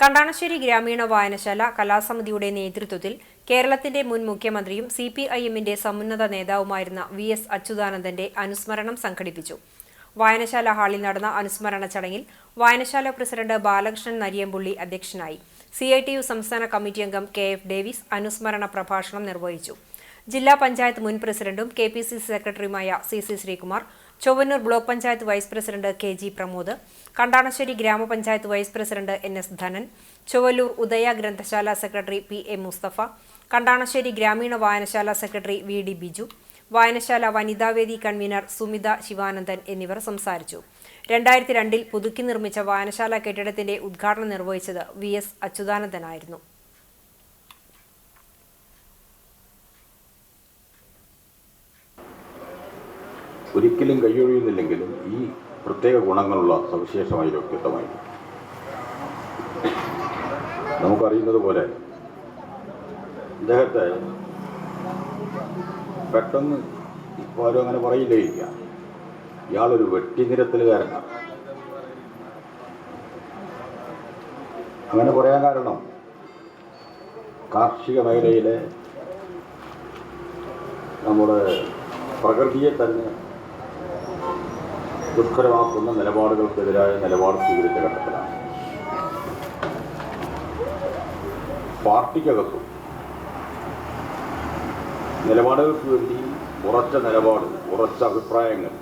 കണ്ടാണശ്ശേരി ഗ്രാമീണ വായനശാല കലാസമിതിയുടെ നേതൃത്വത്തിൽ കേരളത്തിന്റെ മുൻ മുഖ്യമന്ത്രിയും സി പി ഐ എമ്മിന്റെ സമുന്നത നേതാവുമായിരുന്ന വി എസ് അച്യുതാനന്ദന്റെ അനുസ്മരണം സംഘടിപ്പിച്ചു. വായനശാല ഹാളിൽ നടന്ന അനുസ്മരണ ചടങ്ങിൽ വായനശാല പ്രസിഡന്റ് ബാലകൃഷ്ണൻ നരിയമ്പുള്ളി അധ്യക്ഷനായി സി ഐ ടി യു സംസ്ഥാന കമ്മിറ്റി അംഗം കെ എഫ് ഡേവിസ് അനുസ്മരണ പ്രഭാഷണം നിർവഹിച്ചു. ജില്ലാ പഞ്ചായത്ത് മുൻ പ്രസിഡന്റും കെ പി സി സെക്രട്ടറിയുമായ C C Sreekumar Chowwannur block panchayat vice president K G Pramod Kandanassery ഗ്രാമപഞ്ചായത്ത് vice president N S Dhanan Chowallur Udaya ഗ്രന്ഥശാല secretary P A Musthafa Kandanassery ഗ്രാമീണ വായനശാല സെക്രട്ടറി വി ഡി ബിജു വായനശാല വനിതാവേദി കൺവീനർ സുമിത ശിവാനന്ദൻ എന്നിവർ സംസാരിച്ചു. രണ്ടായിരത്തി രണ്ടിൽ പുതുക്കി നിർമ്മിച്ച വായനശാല കെട്ടിടത്തിന്റെ ഉദ്ഘാടനം നിർവഹിച്ചത് വി എസ് അച്യുതാനന്ദനായിരുന്നു. ഒരിക്കലും കൈയൊഴിയുന്നില്ലെങ്കിലും ഈ പ്രത്യേക ഗുണങ്ങളുള്ള സവിശേഷമായ വ്യക്തിത്വമായിരിക്കും നമുക്കറിയുന്നത് പോലെ അദ്ദേഹത്തെ പെട്ടെന്ന് ഇപ്പോൾ ആരും അങ്ങനെ പറയില്ലേയില്ല ഇയാളൊരു വെട്ടിനിരത്തലുകാരനാണ്. അങ്ങനെ പറയാൻ കാരണം കാർഷിക മേഖലയിലെ നമ്മുടെ പ്രകൃതിയെ തന്നെ ദുഷ്കരമാക്കുന്ന നിലപാടുകൾക്കെതിരായ നിലപാട് സ്വീകരിച്ച ഘട്ടത്തിലാണ്. പാർട്ടിക്കകത്തും നിലപാടുകൾക്ക് വേണ്ടി ഉറച്ച നിലപാട് ഉറച്ച അഭിപ്രായങ്ങൾ